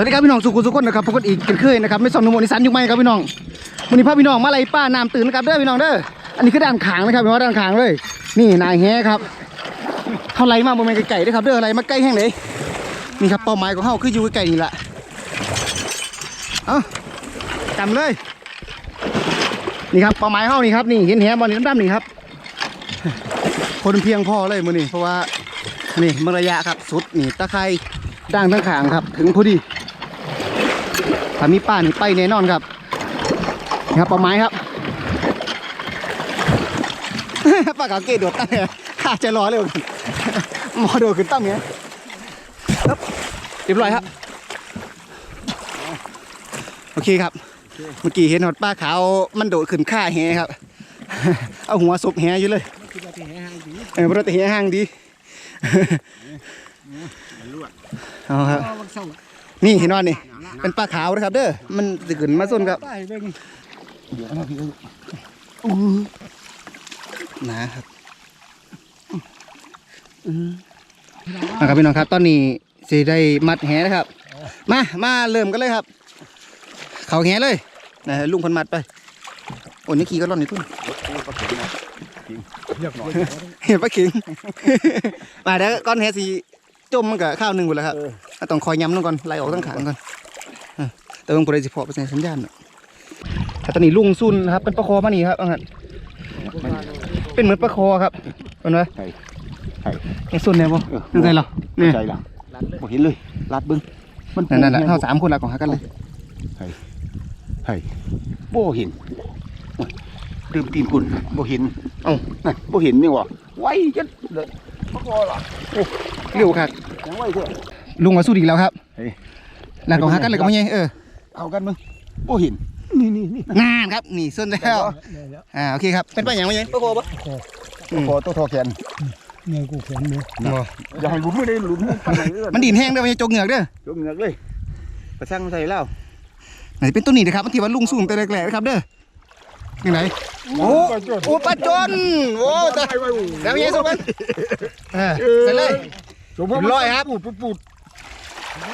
วัสดีครับพี่น้องสุขุมสุขคนนะครับพบกันอีกกันเคยนะครับไม่สอนนุ่มนิสันยู่ไหมครับพี่น้องวันนี้พาพี่น้องมาไล่ป้าน้ำตื่นนะครับเด้อพี่น้องเด้ออันนี้คือด้านขางนะครับพี่น้องด้านขางเลย นี่นายแฮครับเขาไล่มาบนแมงไก่ๆด้วยครับเด้ออะไรมาใกล้แห้งเลยนี่ครับเป้าหมายของเขาคืออยู่ใกล้ๆนี่แหละเอาจำเลย นี่ครับเป้าหมายเขานี่ครับนี่เห็นแหบอลนี่ดำๆนี่ครับ คนเพียงพอเลยมือนี่เพราะว่านี่มระยะครับสุดนี่ตะไคร่ด่างทั้งขางครับ ถึงพอดี ถ้ามีป้านี่ไปแน่นอนครับนี่ครับป้าหมายครับป้ากาเกตโดดตั้งเนี่ยข้าจะรอเร็วกันมอโดดขึ้นตั้งเนี่ยครับเรียบร้อยครับ โอเคครับ เมื่อกี้เห็นหอดป้าขาวมันโดดขึ้นข้าแหครับ เอาหัวศพแหอยู่เลยเออปกติแหห่างดีเอาครับ นี่เห็นว่านี่ เป็นปลาขาวนะครับ เด้อ มันจะขึ้นมาส้นครับอู้นะครับอืมอะครับพี่น้องครับ ตอนนี้สิได้มัดแหนะครับ มา มาเริ่มกันเลยครับ เขาแหเลยนะลุงเพันมัดไป โอ้ยนี่ขี่ก็ร่อนนี่ทุ่นเห็นปะขิงมาเดี๋ยวก้อนแฮสีจมมันกับข้าวหนึ่งหมดแล้วครับอะ ต้องคอยย้ำลงก่อนไล่ออกทั้งขางก่อนอะแต่ต้องบริสิพอไปใส่สัญญาณน่ะแต่ตอนนี้ลุงซุนนะครับเป็นปลาคอมานี่ครับเอางั้นเป็นเหมือนปลาคอครับเป็นไงใช่ใช่ไอ้ซุนเนี่ยบ่ยังไงเหรอนี่ใจหลังบ่เห็นเลยลัดเบิ้งมันนั่นนั่นแหละเท่าสามคนละของหากันเลยใช่บ่เห็นโอ้ยดื่มตีนกุนบ่เห็นเอ้านั่นบ่เห็นนี่หวะไว้จัดเลยบ่พอหรอเร็วครับยังไว้เถอะ ลุงมาสู้อีกแล้วครับเฮ้ย หลังของหากันเลยก็ไม่ใช่เออเอากันมึงบ่เห็นนี่นี่นี่นานครับนี่ซุนแล้วอ่าโอเคครับเป็นปลาอย่างไม่ใช่ปลาคอปะพอตัวทอแขนเนี่ยกูแข็งเลยอย่าให้หลุดมือได้หลุดมือปานไหนเด้อมันดินแห้งเด้อไม่ใช่จกเหงือกเด้อจมเหงือกเลยไปสั่งใส่แล้วไหนเป็นตัวนี้นะครับมันที่ว่าลุงสูงแต่แรกๆนะครับเด้อยังไงโอ้โอ้ปลาจนโอ้แต่แล้วยังสุกมันเออเสร็จเลย จมว่าร้อยครับ ปูดปูดปูด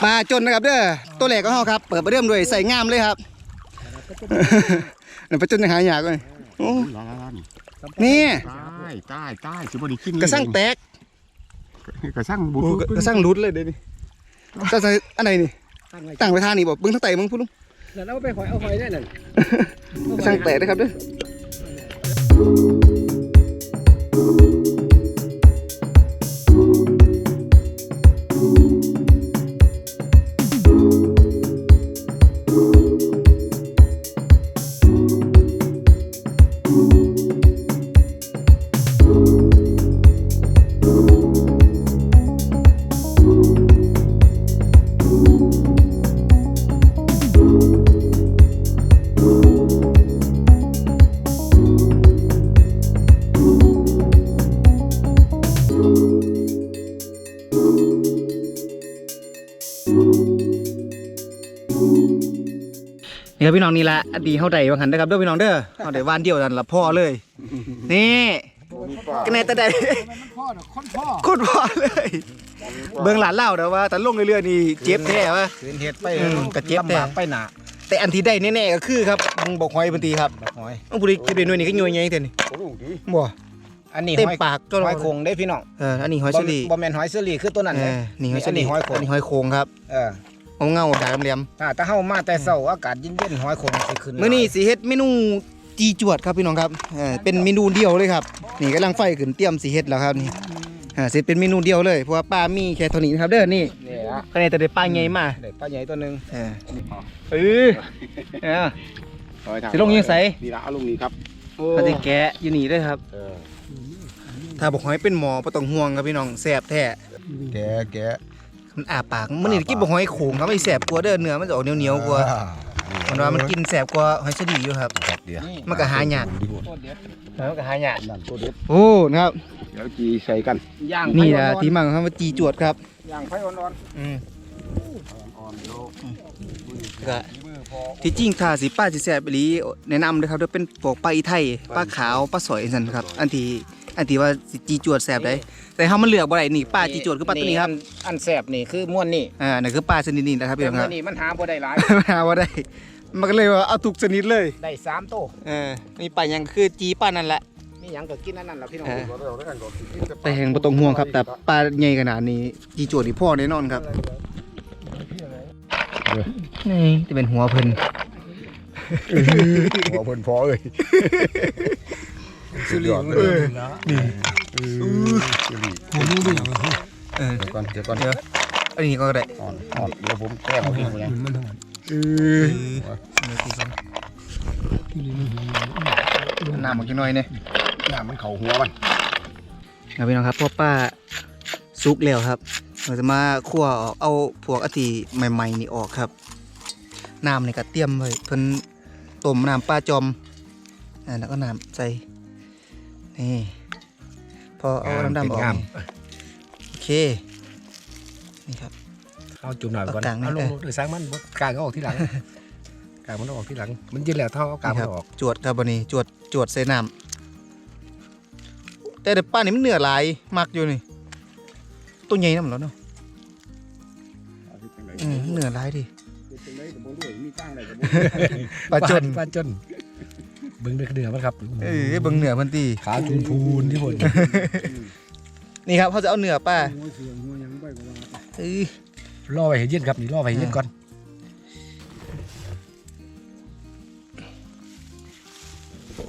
ปลาจนนะครับเด้อตัวแรกก็เฮาครับ เปิดประเดิมด้วยใส่งามเลยครับเดี๋ยวปลาจนจะหายากเลยโอ้ล้านนี่ตายตายตายสิบ่ได้กินกระสั่งแตกกระสั่งบุโอ้กระสั่งรุดเลยเดี๋ยวนี้กระสั่งอันไหนนี่ตั้งไว้ตั้งไปทางนี่บอกเบิ้งทั้งไตเบิ้งพุ่นลุงแล้วเอาไปหอยเอาหอยได้นั่นกระสั่งแตกนะครับเด้อ นี่ครับพี่น้องนี่แหละอดีเฮาได้ว่าหันนะครับเด้อพี่น้องเด้อเฮาได้วานเดียวนั่นละพ่อเลย นี่กระแนตะได้พ่อคนพ่อโคตรพ่อเลย เบิ่งหลานเล่าเด้อว่าแต่ลงเรื่อยๆนี่เจ็บแท้วะคืนเฮ็ดไปอืมกระเจี๊ยบแท้ลำบากไปหนาแต่อันที่ได้แน่ๆก็คือครับมึงบอกหอยพันทีครับหอยต้องผู้ใดเก็บได้หน่วยนี่ก็หน่วยใหญ่เท่านี้บ่อันนี้เต็มหอยปากก็หอยโขงได้พี่น้องเอออันนี้หอยเชอรี่บ่แม่นหอยเชอรี่คือตัวนั้นเอเลยอนี่หอยเชออันนี้รี่หอยโขงอันนี้หอยโขงครับเออ เอาเงาด่างเหลี่ยมถ้าถ้าเฮามาแต่เช้าอากาศเย็นๆหอยโขงสิขึ้นๆมื้อนี้สิเฮ็ดเมนูจีจวดครับพี่น้องครับเออเป็นเมนูเดียวเลยครับนี่กำลังไฟขึ้นเตรียมสิเฮ็ดแล้วครับนี่อ่าสิเป็นเมนูเดียวเลยเพราะว่าป้ามีแค่เท่านี้นะครับเด้อนี่นี่ละก็เลยแต่ได้ป้าใหญ่มาได้ปลาใหญ่ตัวหนึงเออเออเออสิลงยังไสนี่ละเอาลงนี่ครับโอ้เขาจะแกะอยู่นี่ด้วยครับเออถ้าบอกหอยเป็นหมอบ่ต้องห่วงครับพี่น้องแซ่บแท้แกะแกะ มันอาปากมันนี่กินบอกหอยโขงครับไม่แซ่บกว่าเด้อเนื้อมันจะออกเหนียวๆกว่ามันว่ามันกินแซ่บกว่าหอยเชอรี่อยู่ครับ ครับเดี๋ยวมันก็หายากตัวเด็ดมันก็หายากนั่นตัวเด็ดโอ้นะครับเดี๋ยวจีใส่กันย่างนี่นะที่มังครับว่าจีจวดครับย่างไฟอ่อนอืมๆอ่อนๆเดี๋ยวก็ที่จริงถ้าสิป้าสิแซ่บอีหลีแนะนำเลยครับเด้อเป็นพวกปลาอีไทยปลาขาวปลาสอยสั่นครับ อันที่ อันที่ว่าสิจีจวดแสบได้แต่เฮามันเลือกบ่ได้นี่ปลาจีจวดคือปลาตัวนี้ครับ อันแสบนี่คือม้วนนี่อ่านั่นคือปลาชนิดนี้นะครับพี่น้องคม้วรับนนี่มันหาบ่ได้หลายหาว่าได้ มันก็เลยว่าเอาทุกชนิดเลย ได้สามโตเออมีปลายังคือจีปลานั่นแหละมีหยังก็กินอันนั้นล่ะพี่น้องเออแต่แห่งบ่ต้องห่วงครับ แต่ปลาใหญ่ขนาดนี้จีจวดนี่พ่อแน่นอนครับนี่จะเป็นหัวเพิ่นหัวเพิ่นพอเอ้ย สุริยมันนะผมรู้ไม่อย่างเออเดี๋ยวก่อนเดี๋ยวก่อนเดี๋ยวอันนี้ก็ได้อ่อนอ่อนเดี๋ยวผมแก้เอาที่มันยังมันหอนเออน้ำมันจังหน่อยเนี่ยน้ำมันเข่าหัวมันครับพี่น้องครับพ่อป้าซุกแล้วครับ เราจะมาคั่วออกเอาพวกอาทิใหม่ๆนี่ออกครับน้ำนี่ก็เตรียมไว้เพิ่นต้มน้ำปลาจอมอ่าแล้วก็น้ำใส่ นี่ พอเอาน้ำดำออกนี่โอเค นี่ครับ เอาจุ่มหน่อยก่อนเอากลางนี่เอาลงเออ หรือสร้างมันบ่กลางก็ออกที่หลัง กลางมันต้องออกที่หลัง มันยืดแล้วเท่าเอากลางนี่มัคนรับออกจวดครับวันนี้จวดจวดใส่น้ำแต่เดี๋ยวป้านี่มันเหนือหลายมักอยู่นี่ตัวใหญ่นะมันแล้วเนาะอืมเหนือหลายดิ ปลาจนปลาจน เบิ่งเดือดเดือดมันครับเอ้ยเบิ่งเหนือมันตีขาจูนพูนที่ผลนี่ครับเขาจะเอาเหนือป้าเอ้ยล่อไปให้เย็นครับนี่ล่อไปให้เย็นก่อน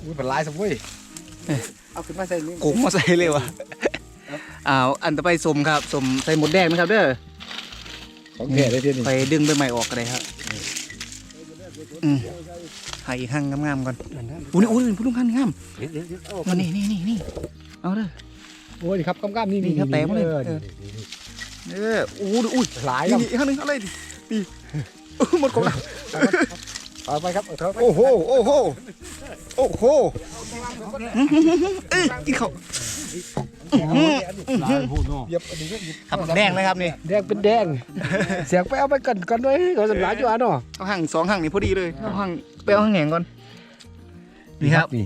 อุ้ยเป็นลายสักเว้ยเอาขึ้นมาใส่นี่กุ้งมาใส่เลยวะอ้าวอันต่อไปสมครับสมใส่หมดแดงนะครับเด้อของแท้ได้ทีนี่ไปดึงใบใหม่ออกกันเลยครับ อืมให้อีกหั่งงามๆก่อนอุ้ยนี่อุ้ยนี่ผู้ลุงหั่นงามเดี๋ยวเดี๋ยวเดี๋ยวเอามานี่นี่นี่นี่เอาเด้อโอ้ยนี่ครับกำกำนี่นี่ครับแตกมาเลยออเออเอออู้ดูอุ้ยหลายนี่ครับนี่อีกข้างหนึงอะไรดินี่อู้หมดกล่องแล้วเอาไปครับเอาเถอะโอ้โหโอ้โหโอ้โหเอ้ยกินข้าวหลายพูดเนา ครับแดงนะครับนี่แดงเป็นแดง เสียงไปเอาไปก่อนก่อนด้วยเขาสำลักอยู่อะเนาะเอาหั่งสองหั่งนี่พอดีเลยเอาหั่งไปเอาหั่งแหงก่อนนี่ครับนี่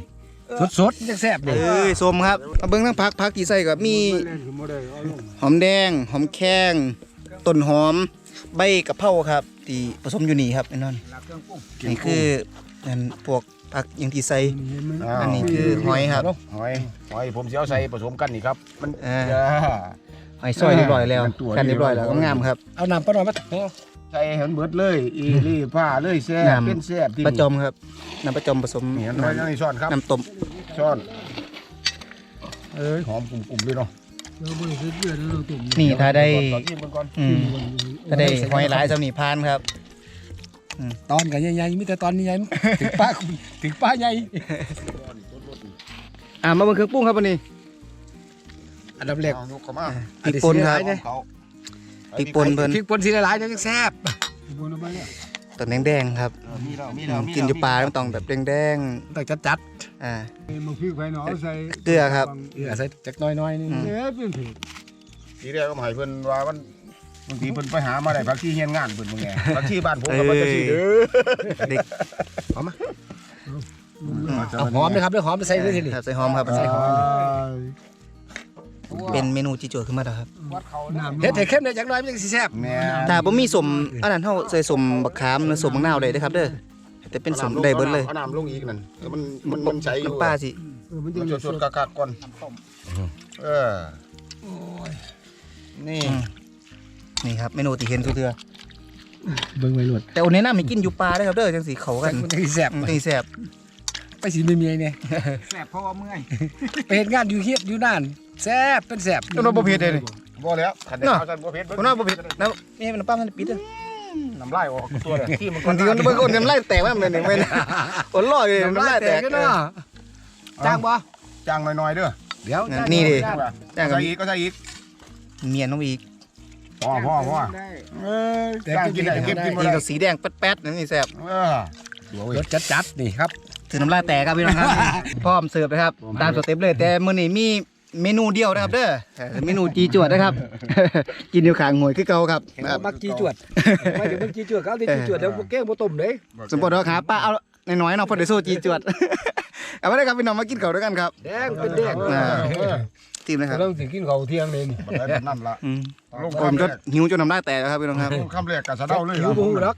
สดๆยังแซ่บเลยเอ้ยสมครับมาเบิ้งทั้งพักพักที่ใส่กับมีหอมแดงหอมแข้งต้นหอมใบกะเพราครับที่ผสมอยู่นี่ครับไอ้นั่นนี่คืออันพวก ผักอย่างที่ใส่ อันนี้คือหอยครับ หอยหอยผมสิเอาใส่ผสมกันนี่ครับ มันอ่าจะหอยซอยเรียบร้อยแล้วมันตัวกันเรียบร้อยแล้วเรียบร้อยงามครับ เอาน้ำปลาหน่อยมาโอ้ใส่เห็นเบิดเลย อีรี่ผ้าเลยแซ่บน้ำ เป็นแซ่บที่ปลาจอมครับน้ำปลาจอมผสมนี่เห็นไหมน้นี่ช้อนครับำน้ำต้มช้อนเอ้ยหอมกลุ่มๆเลยเนาะนี่ถ้าได้ขอชิมมันก่อนอืมถ้าได้หอยหลายสำนีพานครับ ตอนกันใหญ่ๆมีแต่ตอนใหญ่ๆถึงป้าถึงป้าใหญ่อ่ามาเบิ่งเครื่องปรุงครับวันนี้ อันดับแรกเอายกเข้ามาพริกป่นครับอันนี้เขาพริกป่นเพิ่นพริกป่นสีหลายๆยังแซ่บต้นแดงๆครับเออมีแล้วมีอืแล้วมมีกินอยู่ปลามันต้องแบบแดงต้องจัดจัดๆอ่ามันพริกไฟหนอใส่เกลือครับๆเออใส่จักหน้อยๆนี่อืมเอ๊ะเป็นเผ็ดทีแรกก็มาให้เพิ่นว่ามัน บางทีเพิ่นไปหามาได้ผักชีเฮียนงานเพิ่นมึงไงผักชีบ้านผมกับผักชีเด้อเด็กเอาหอมนะครับเรื่องหอมไปใส่ด้วยทีนี่ครับใส่หอมครับใส่หอมเป็นเมนูจีจวดขึ้นมาแล้วครับน้ำเฮ็ดให้เข้มได้จักหน้อยมันจะสิแซ่บแม่ถ้าบ่มีสมอันนั้นเฮาใส่สมบักขามหรือสมบักนาวได้เด้อครับ เด้อแต่เป็นสมได้เบิดเลยเอาน้ำลงอีกนั่นเออมันมันมันใช้อยู่น้ำปลาสิเออมันจะมันสดๆกักๆก่อนเออนี่อืม นี่ครับเมนูที่เห็นทุกเทื่อเบิ่งไว้หนวดแต่โอนแนะนำให้กินอยู่ปลาเด้อครับเด้อจังสิเข้ากันมันจะสิแซ่บอืมจังสิแซ่บไปสิมีเมียเนี่ยแสบเพราะว่าเมื่อยไปเฮ็ดงานอยู่เฮ็ดอยู่นั่นแซ่บเป็นแซ่บต้นบ่เผ็ดเลยนี่บ่แล้วขันได้เนาะข้าวจันบ่เผ็ดเบิ่งคนว่าบ่เผ็ดน้ำนี่มันน้ำปลามันปิดเด้อน้ำลายออกตัวเลยที่มันบางทีมันเบิ่งคนน้ำลายแตกว่ามันนี่ไม่นะคนรอเลยน้ำลายแตกกันเนาะจ้างบ่จางหน่อยๆเด้อเดี๋ยวนี่ดิจ้างจ้างกับใส่อีกก็ใส่อีกเมียนน้องอีก พ่อพ่อพ่อได้เออจ้างกินได้เก็บกินบ่นี่ได้ก็สีแดงแป๊ดๆนี่แซ่บเออเดี๋ยวเว้ยรสจัดๆนี่ครับ ถือน้ำลายแตกครับพี่น้องครับ พร้อมเสิร์ฟนะครับ ตามสเต็ปเลยแต่มื้อนี้มีเมนูเดียวนะครับเด้อเออเมนูจีจวดนะครับ กินอยู่ข้างหวยคือเก่าครับเห็นว่ามักจีจวดไม่ถึงมันจีจวดเขาที่จีจวดแล้วบ่เก้งบ่ต้มเด้สมบูรณ์แล้วครับป้าเอาน้อยๆเนาะพอได้โซจีจวด เอาไว้เลยครับพี่น้องมากินข้าวด้วยกันครับ แดงเป็นแดงอ่า ทีมนะครับเริ่มสิกินข้าวเที่ยงเลยนี่บ่ได้แบบนั่นละอืมลงผมคำแรก็กหิวจนน้ำลายแตกแล้วครับพี่น้องครับ ลงคำแรกกับสะเดาเลยหิวล่ะบ่ฮู้รัก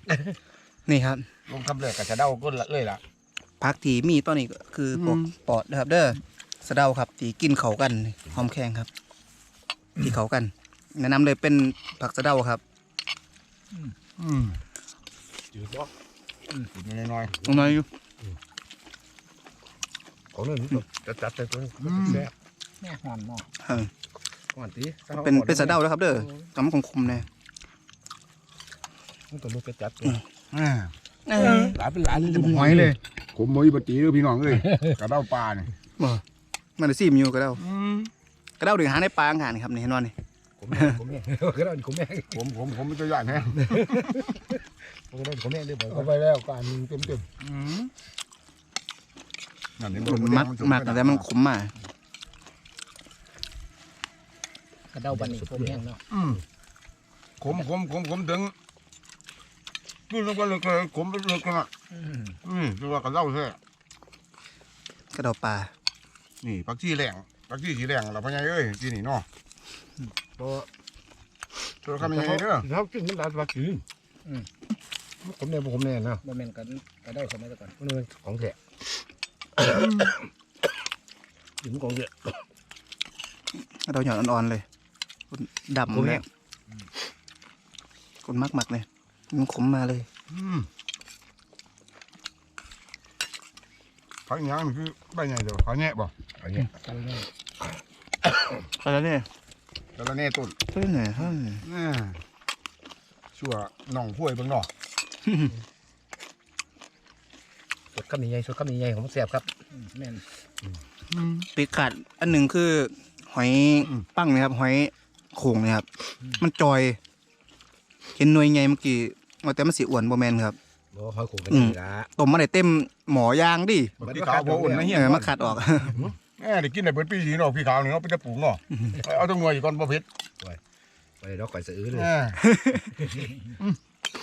นี่ครับลงคำแรกกับสะเดาก็เลยล่ะผักที่มีตอนนี้ก็คือพวกปอดนะครับ เด้อสะเดาครับที่กินเขากันหอมแข็งครับที่เขากันแนะนำเลยเป็นผักสะเดาครับอืมจืดบ่กินน้อยตรงน้อยอยู่ ของนั่นจะจัดแต่ตัวนี้แซ่บ แม่หอนหม้อเออก่อนติเป็นเป็นสะเดาแล้วครับ เด้อจำคมๆเลยมันตัวมันไปจัดๆอ่าเออหลายเป็นหลายหอยเลยผมบ่มีปฏิเด้อพี่น้องเอ้ยกระเดาปลานี่บ่มันได้ซีมอยู่ก็เดากระเดาดึงหาในปลาอ่างครับนี่เห็นว่านี่ผมแม่ผมแม่ก็ได้ผมแม่ผมผมผมมันจะย่านแฮะผมก็ได้ผมแม่ได้บ่เอาไปแล้วการมึงเต็มเต็มนั่นเห็นผมมักมักแต่มันขมมาก กระเดาบันนี่ผมแห้งเนาะอืมขมขมขมขมถึงกินแล้วก็เลยเลยขมไปเลยกันอะอืมคือว่ากระเดาแท้กระเดาปลานี่ผักชีแรงผักชีสีแรงเราพ่อใหญ่เอ้ยที่นี่เนาะบ่ตัวคำยังไงเด้อเฮากินมันหลายว่ากินอืมผมแน่ผมแน่นะบ่แม่นกันกระเดาสมัยตะก่อนมันเป็นของแท้ถึงของแท้กระเดาหย่อนอ่อนๆเลย ดำขมแห้เลยงคนมากมักๆเลยมันขมมาเลยอืมผักหยังนี่คือใบใหญ่เด้อผักแง่บ่อันนี้กันเลยอะไรเนี่ยแต่ละแน่ต้นเฮ้ยเนี่ยเฮ้ยอ่าชั่วน่องพ้วยเบิ่งเนาะสดคำใหญ่สดคำใหญ่ของแซ่บครับอืมแม่นปีกขาดอันหนึ่งคือหอยปั้งนะครับหอย โข่งนะครับ มันจอย เห็นหน่วยไงเมื่อกี้ว่าแต่มันสีอ้วนโบแมนครับบ่หอยโขงกันอืมนี่ละต้มมาได้เต็มหมอยางดิพี่ขาวบ่อุ่นนะเฮียเออมาขัดออกแหม่ได้กินได้เบิดปีสีเนาะพี่ขาวนี่เนาะเป็นตะปูเนาะเอาตัวหน่วยอีกก่อนบ่เผ็ดไปดอกก่อยสะอื้อเลยอ่า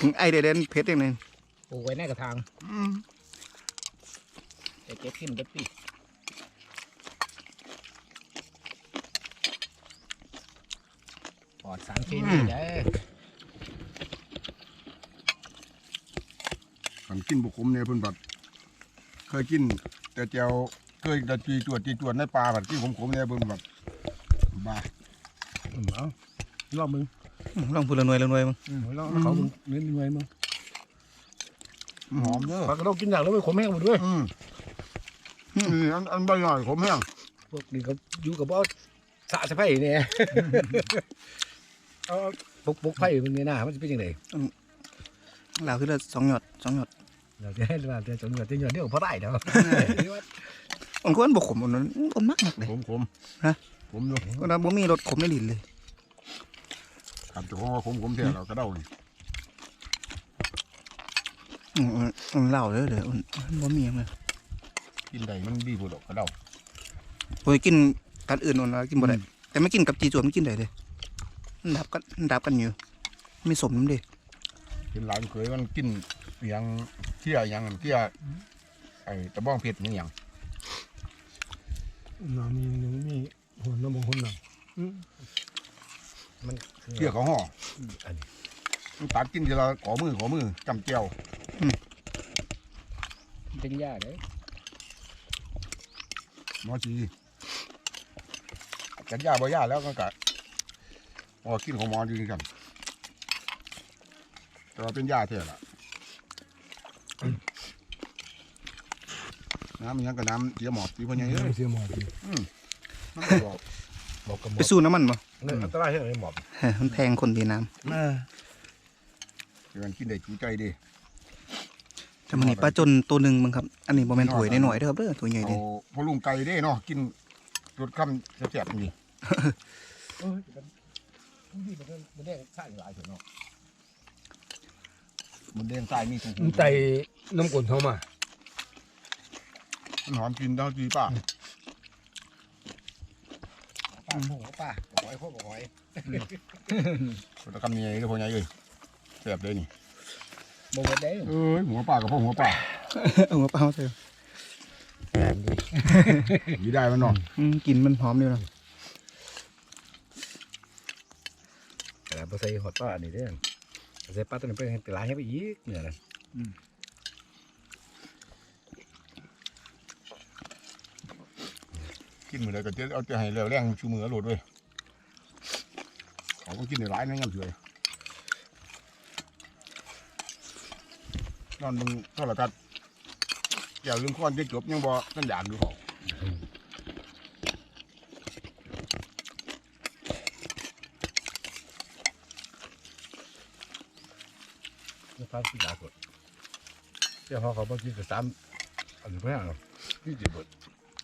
ถึงไอเดเดนเพชรเองเลยปลูกไว้ในกระถางอืมแต่เก็บขึ้นเบิดปี ปลอด สารเคมีได้มันกินบุกขมเนี่ยเพิ่นบัด เคยกิน แต่เจียวเคยดัจีจวดจีจวดในปลาบัดกินขมๆเนี่ยเพิ่นแบบบ้าอืมเอาลองมึงอืมลองพูดละหน่วยละหน่วยมั้งอืมลองเขามึงเน้นหน่วยมึงหอมเด้อปลากระดกกินอย่างแล้วไม่ขมแห้งหมดด้วยอืมนี่อันอันใบหน่อยขมแห้งพวกนี้ก็อยู่กับบ่สะสะไผ่เนี่ยเอา ปุกปุกไผ่มึงเนี่ยนะมันจะเป็นยังไงลาวคือละสองหยอดสองหยอดเราจะให้ว่าจะจงเงินที่เงินเดียวพอได้เนาะองค์คนบอกขมอันนั้นคนมากมากเลยขมขมฮะขมอยู่ก็นะบ่มีรสขมในลิ้นเลยขับเจ้าของว่าขมขมแท้เราก็เดานี่อืมอืมอืมเหล้าเลยเดี๋ยวอืมบ่มีหยังเลยกินได้มันดีพุ่นดอกก็เดาโอ้ยกินกันอื่นวันละกินบ่ได้แต่ไม่กินกับจีจวนไม่กินได้เลยมัน ดับกันมันดับกันอยู่ไม่สมน้ำเดิเห็นหลานเคยมันกินอหยังเที่ยอหยังเที่ยไอ้ตะบ้องเผ็ดนี่หยังน้ำมีมีหัวน้ำมันคนหนังมันเที่ยเขาห่ออันนี้มันตัดกินทีละขอมือขอมือจำเจียวเป็นหญ้าเด้หมอจีกันยาบ่ยาแล้วก็กะ พอกินของหมอดีกันแต่ว่าเป็นยาเท่าล่ะน้ำมันยังกับน้ำเสียหมอบสีพะยังเอ้ยเสียหมอบมันก็บอกบอกกับหมไปอบสู้น้ำมันบ่นี่อันตรายใช่ไหมหมอบเฮ้ยมันแพงคนดีน้เดี๋ยวมันกินได้จูใจดีำแต่มันนี่ปลาจนตัวหนึ่งมั้งครับ อันนี้บ่แม่นถวยได้หน่อยๆเด้อครับเด้อตัวใหญ่เอาเด้พอลุงไก่เด้เนาะกินรสคำแซ่บๆนี่ เออนี่มันมันแดงใช่หลายเถอะเนาะมันเด้งใต้มีถุงมันไตน้ำกลนเข้ามามันหอมกินเท่าจีป้าป้าโอ้ป้าบอกหอยพ่อบอกหอยรสคำนี้เลยพอไงเอ้ยแซ่บเลยนี่บ่เบิดได้เอ้ยหัวปลากับพ่อหัวปลาเอาหัวปลามาใส่มีได้มันเนาะอืมกลิ่นมันหอมอยู่นะ แต่ บ่ใส่หอดปลาอันนี้เด้อใส่ปลาตัวนี้ไปให้ตลาดให้ไปอีกเนี่ยนะกินมื้อใดก็จะเอาแต่ให้แล้วแรงชูมือโหลดเว้ยเขาก็กินในร้ายนะยามเฉยนอนมึงโทรทัศน์แก้วลืมค้อนจะจบยังบ่นั่นอยากดูเขา นี่ปลาสิดาสดเจ้าเขาเขาบ่กินกับซ้ำอันนี้เพิ่นเอาที่สิบด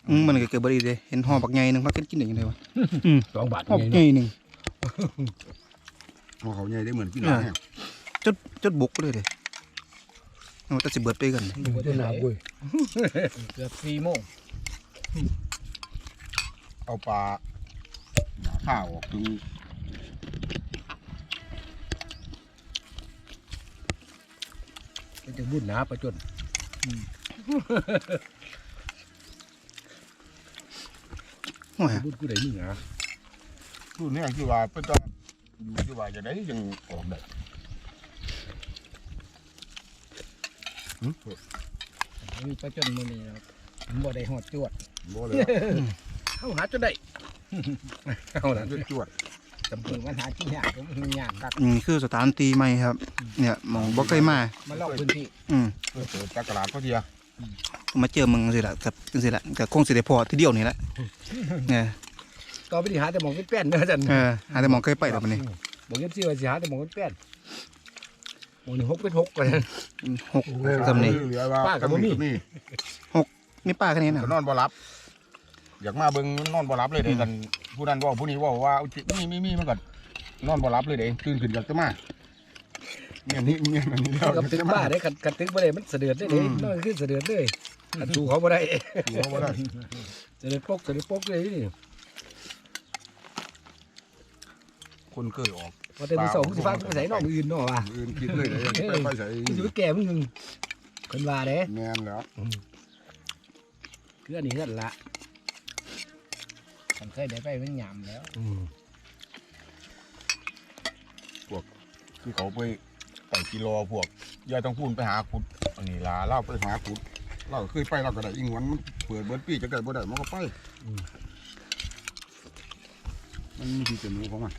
อืมมันก็เกิดบริเดเห็นห่อบักใหญ่หนึงพักกันกินได้ยังไงวะสองบาทห่อไงบักใหญ่หนึงเขาเขาใหญ่ได้เหมือนกินอ่าน้ำแห้งจดจดบุกเลยเด้เอาแต่สิเบิดไปกันบ่ได้หนาบุ้ยเกือบสี่โมงเอาปลาหนาข้าวออกถึง มันจะบุญหนาไปจนโอ้ยบุญกูได้มึงหนารุ่นนี้คือว่าเป็นต้องอยู่ที่ว่าจะได้ยังออกได้หึมีปลาจนมือนี้ครับผมบ่ได้หอดจวดบ่เลยเฮาหาจนได้เฮาหาจนจวด ตำรวจมันหาที่ยากผมมียากกักอืมคือสถานตีใหม่ครับ เนี่ยหมองบ่เคยมามาลอกพื้นที่อืมเพื่อเปิดตากระลาดเขาเทียมาเจอมึงสิล่ะกับจังสิล่ะกับคงสิได้พอทีเดียวนี่แหละเนี่ยต่อไปสิหาแต่หมองเป็นแป้นเด้อจันเออหาแต่หมองเคยไปแล้วบัดนี้บอกยังสิว่าสิหาแต่หมองเป็นแป้นหมองนี่หกเป็นหกกว่านั้นหกสำนี้เหลือว่าป้ากับบ่มี นี่มีป้าแค่นี้นะก็นอนบ่หลับ อยากมาเบิ่งนอนบ่หลับเลยเด้กัน ผู้นั้นเว่าผู้นี้เว่าว่าเอาจิมีมีมีมันก็นอนบ่หลับเลยเด้ตื่นขึ้นอยากจะมาเนี่ยนี่เนี่ยอันนี้แล้วกับตึกบ้าได้กันกันตึกบ่ได้มันเสดือดได้เด้นอนขึ้นเสดือดเลยอันสู้เขาบ่ได้หัวบ่ได้เสดือดปกเสดือดปกเลยนี่คนเคยออกพอแต่มื้อสองมึงสิพากูไปใส่นอกมืออื่นเนาะว่าอื่นคิดเลยเลยไปไปใส่มึงสิไปแก่มึงนึงเพิ่นว่าเด้แม่นแล้วคืออันนี้นั่นละ ผมเคยได้ไปมันหยามแล้วที่เขาไปไปกิโลพวกยายต้องพูนไปหาขุดอันนี้ล่ะเล่าไปหาขุดเราเคยไปเราก็ได้อิงหวนมันเปิดเบิดปีจะได้บ่ได้มันก็ไปมันมีที่จะหนูของมัน